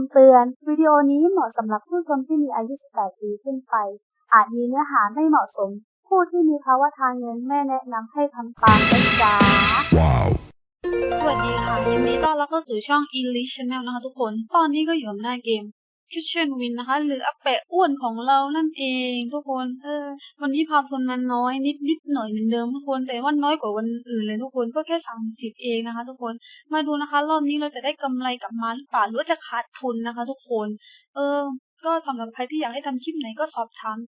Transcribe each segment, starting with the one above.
ำเตือน วิดีโอนี้เหมาะสำหรับผู้ชมที่มีอายุ 18 ปีขึ้นไป อาจมีเนื้อหาไม่เหมาะสม ผู้ที่มีภาวะทางเงินไม่แนะนำให้ทำตามนะจ๊ะ Wow. สวัสดีค่ะยินดีต้อนรับเข้าสู่ช่อง English Channel นะคะทุกคน ตอนนี้ก็อยู่กับหน้าเกม Kitchen Win นะคะ หรืออาแปะอ้วนของเรานั่นเองทุกคน เออ วันนี้พาทุนมาน้อยนิดนิดหน่อยเหมือนเดิมทุกคน แต่ว่าน้อยกว่าวันอื่นเลยทุกคนก็แค่สามสิบเองนะคะ ทุกคน มาดูนะคะ รอบนี้เราจะได้กำไรกลับมาหรือเปล่าหรือว่าจะขาดทุนนะคะ ทุกคน เออ ก็สำหรับใครที่อยากให้ทำคลิปไหนก็สอบถาม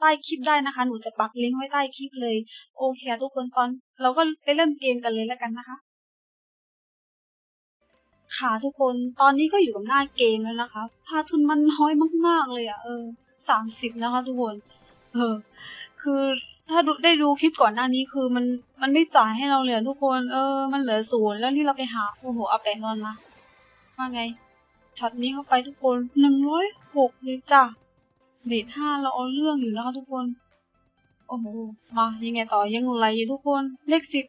ใต้คลิปได้นะคะ หนูจะปักลิงก์ไว้ใต้คลิปเลย โอเคทุกคนตอน เราก็ไปเริ่มเกมกันเลยแล้วกันนะคะ ค่ะทุกคน ตอนนี้ก็อยู่กับหน้าเกมแล้วนะคะพาทุนมันน้อยมากๆเลยอะ่ะ เออสามสิบนะคะทุกคน เออ คือถ้าดูได้ดูคลิปก่อนหน้านี้คือมันมันไม่จ่ายให้เราเลยอทุกคน เออ มันเหลือศูนย์แล้วที่เราไปหา โอ้โห เอาแปะนอนมาว่าไง ช็อตนี้เข้าไปทุกคนหนึ่งร้อยหกเลยจ้ะเดทห้าเราเอาเรื่องอยู่นะคะทุกคน โอ้โห มายังไงต่อยังไหลอยู่ทุกคน เลขสิบ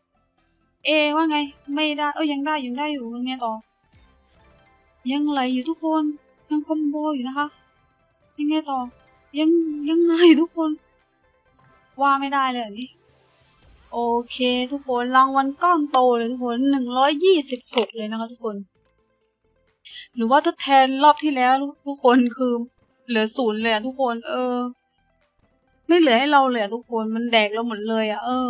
เอว่าไง ไม่ได้ เออยังได้ยังได้อยู่ยังไงต่อ ยังไหลอยู่ทุกคนยังคอมโบอยู่นะคะ ยังไงต่อ ยังยังไงทุกคน ว่าไม่ได้เลยอันนี้ โอเค ทุกคนรางวัลก้อนโตเลยทุกคนหนึ่งร้อยยี่สิบหกเลยนะคะทุกคน หรือว่าทดแทนรอบที่แล้วทุกคนคือเหลือศูนย์เลยทุกคน เออ ไม่เหลือให้เราเลยทุกคนมันแดกเราหมดเลยอะเออ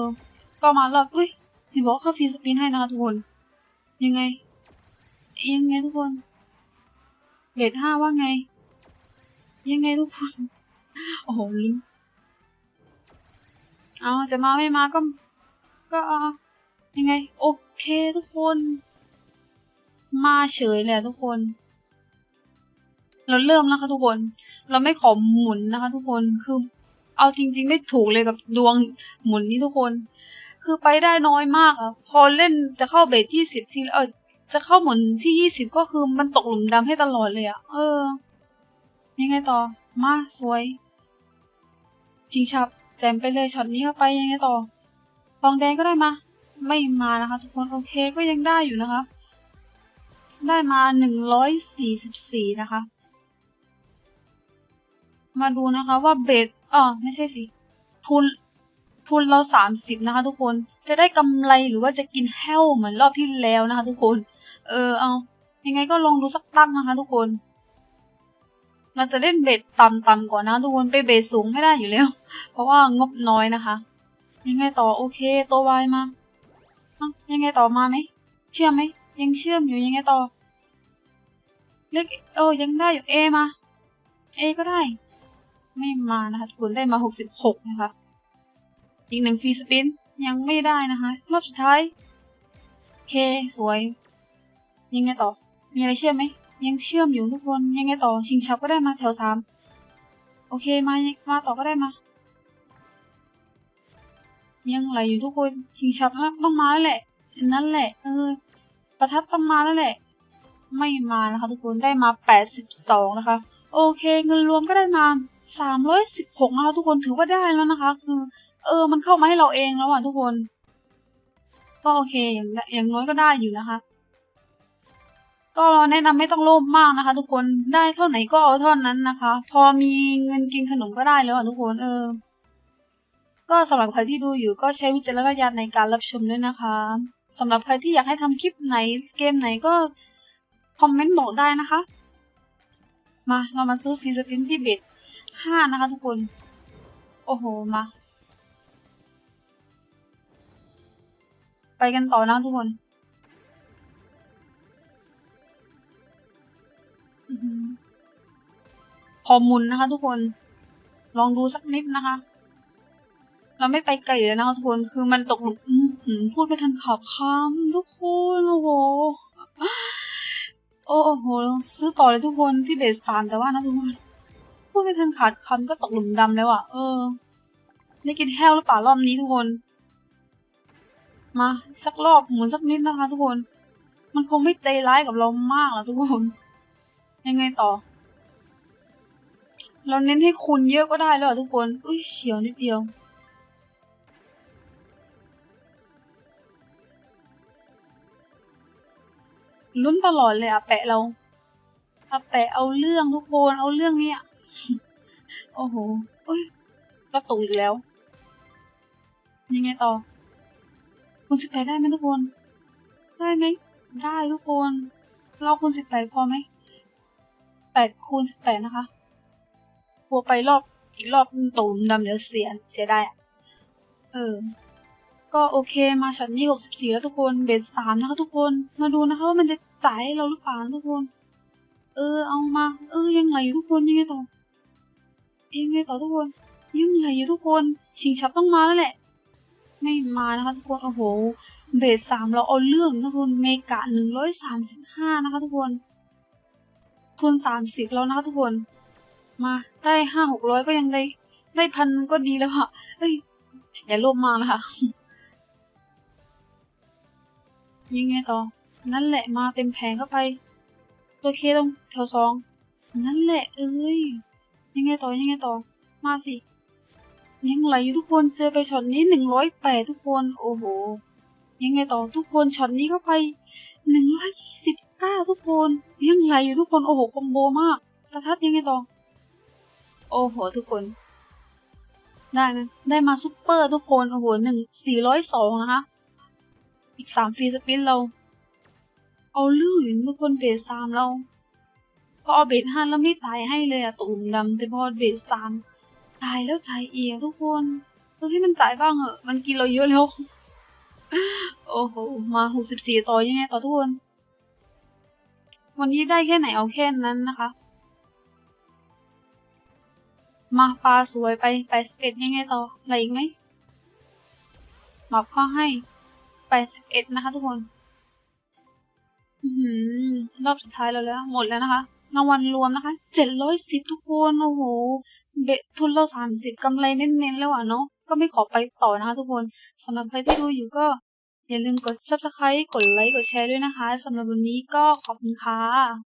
ก็มารอบอุ้ยเห็นบอกเขาฟรีสปินให้นะคะทุกคน ยังไงยังไงทุกคน เลทห้าว่าไง ยังไงทุกคน โอ้โหลิ้นเอาจะมาไม่มาก็ ก็ยังไง โอเคทุกคน มาเฉยเลยอะทุกคน เราเริ่มนะคะทุกคน เราไม่ขอหมุนนะคะทุกคนคือ เอาจริง ๆ ไม่ถูกเลยกับดวงหมุนนี่ทุกคน คือไปได้น้อยมากอะพอเล่นจะเข้าเบสที่สิบทีเออ จะเข้าหมุนที่ยี่สิบก็คือมันตกหลุมดำให้ตลอดเลยอะเออ ยังไงต่อ มาสวย จริงชับแจมไปเลยช็อตนี้เข้าไปยังไงต่อฟองแดงก็ได้มา ไม่มานะคะ ทุกคนโอเคก็ยังได้อยู่นะคะ ได้มาหนึ่งร้อยสี่สิบสี่นะคะ มาดูนะคะว่าเบสอ๋อไม่ใช่สิ ทุนทุนเราสามสิบนะคะ ทุกคน จะได้กำไรหรือว่าจะกินแห้วเหมือนรอบที่แล้วนะคะ ทุกคน เออเอา ยังไงก็ลองดูสักตั้งนะคะ ทุกคน เราจะเล่นเบสต่ำๆก่อนนะ ทุกคนไปเบสสูงไม่ได้อยู่แล้ว เพราะว่างบน้อยนะคะ ยังไงต่อโอเคตัววายมายังไงต่อมาไหมเชื่อมไหมยังเชื่อมอยู่ยังไงต่อเล็กเออยังได้อยู่เอมาเอก็ได้ ไม่มานะคะทุกคนได้มาหกสิบหกนะคะอีกหนึ่งฟรีสปินยังไม่ได้นะคะ รอบสุดท้ายโอเคสวย ยังไงต่อ มีอะไรเชื่อมไหม ยังเชื่อมอยู่ทุกคน ยังไงต่อ ชิงชับก็ได้มาแถวสาม โอเค มา มาต่อก็ได้มา ยังไหลอยู่ทุกคน ชิงชับต้องมาแล้วแหละ นั่นแหละ เออ ประทัดต้องมาแล้วแหละ ไม่มานะคะทุกคน ได้มาแปดสิบสองนะคะ โอเค เงินรวมก็ได้มาสามร้อยสิบหกนะคะทุกคน ถือว่าได้แล้วนะคะ คือ เออ มันเข้ามาให้เราเองแล้วอะทุกคน ก็โอเค อย่างอย่างน้อยก็ได้อยู่นะคะ ก็แนะนำไม่ต้องโลภมากนะคะ ทุกคนได้เท่าไหนก็เอาเท่านั้นนะคะ พอมีเงินกินขนมก็ได้แล้วอะทุกคนเออ ก็สำหรับใครที่ดูอยู่ก็ใช้วิจารณญาณในการรับชมด้วยนะคะสำหรับใครที่อยากให้ทำคลิปไหนเกมไหนก็คอมเมนต์บอกได้นะคะ มาเรามาซื้อฟรีสปินที่เบ็ดห้านะคะ ทุกคน โอ้โหมา ไปกันต่อนะทุกคน พอมุนนะคะ ทุกคน ลองดูสักนิดนะคะ เราไม่ไปไกลเลยนะคะทุกคน คือมันตกหลุมพูดไปทันขับคำทุกคน โอ้โห โอ้โห ซื้อต่อเลยทุกคนที่เบสสามแต่ว่านะทุกคน พูดไปทันขาดคำก็ตกหลุมดำแล้วอะ เออได้กินแห้วหรือเปล่ารอบนี้ทุกคน มาสักรอบหมุนสักนิดนะคะ ทุกคน มันคงไม่ใจร้ายกับเรามากหรอกทุกคน ยังไงต่อ เราเน้นให้คุณเยอะก็ได้แล้วทุกคน อุ้ยเฉียวนิดเดียวลุ้นตลอดเลยอะแปะเราอาแปะเอาเรื่องทุกคนเอาเรื่องเนี่ยโอ้โหเอ้ยกระตุกอีกแล้ว ยังไงต่อคุณสิบแปดได้ไหมทุกคน ได้ไหม ได้ทุกคน เราคูณสิบแปดพอไหม แปดคูณสิบแปดนะคะกลัวไปรอบอีกรอบตูมดำเดี๋ยวเสียเสียได้เออ ก็โอเคมาช็อตนี้หกสิบสี่แล้วทุกคนเบสสามนะคะ ทุกคนมาดูนะคะว่ามันจะจ่ายให้เราหรือเปล่าทุกคน เออเอามา เออยังไงอยู่ทุกคนยังไงต่อยังไงต่อทุกคนยังไงอยู่ทุกคนชิงชับต้องมาแล้วแหละ ไม่มานะคะทุกคนโอ้โหเบสสามเราเอาเรื่องทุกคนเมกะหนึ่งร้อยสามสิบห้านะคะ ทุกคน ทุนสามสิบแล้วนะคะทุกคน มาได้ห้าหกร้อยก็ยังได้ ได้พันก็ดีแล้วค่ะเอ้ย อย่าโลภมากนะคะยังไงต่อ นั่นแหละมาเต็มแผงเข้าไป ตัวเคตรงแถวสอง นั่นแหละเอ้ย ยังไงต่อ ยังไงต่อ มาสิ ยังไหลอยู่ทุกคน เจอไปช็อตนี้หนึ่งร้อยแปดทุกคน โอ้โห ยังไงต่อทุกคนช็อตนี้เข้าไปหนึ่งร้อย ข้าทุกคนยังไหลอยู่ทุกคนโอ้โหคอมโบมากประทัดยังไงต่อโอ้โหทุกคน ได้นะได้มาซุปเปอร์ทุกคนโอ้โหหนึ่งสี่ร้อยสองนะคะอีกสามฟรีสปินเรา เอาเรื่องอยู่ทุกคนเบสสามเราพอเอาเบสห้าแล้วไม่ตายให้เลยอะตุ่มดำแต่พอเบสสามตายแล้วตายเอีกทุกคนตัวที่มันตายบ้างเหอะมันกินเราเยอะแล้ว โอ้โหมาหกสิบสี่ต่อยังไงต่อทุกคน วันนี้ได้แค่ไหนเอาแค่นั้นนะคะ มาปลาสวยไปไปสเอ็ดยังไงต่ออะไรอีกไหมหมอบข้อให้ไปสเอ็ดนะคะทุกคนอืรอบสุดท้ายแล้วแล้ว หมดแล้วนะคะรางวัลรวมนะคะเจ็ดร้อยสิบทุกคนโอ้โหเบทุนเราสามสิบกำไรเน้นๆแล้วอะเนาะก็ไม่ขอไปต่อนะคะทุกคนสำหรับใครที่ดูอยู่ก็ อย่าลืมกด subscribe กดไลค์ กดแชร์ด้วยนะคะ สำหรับวันนี้ก็ขอบคุณค่ะ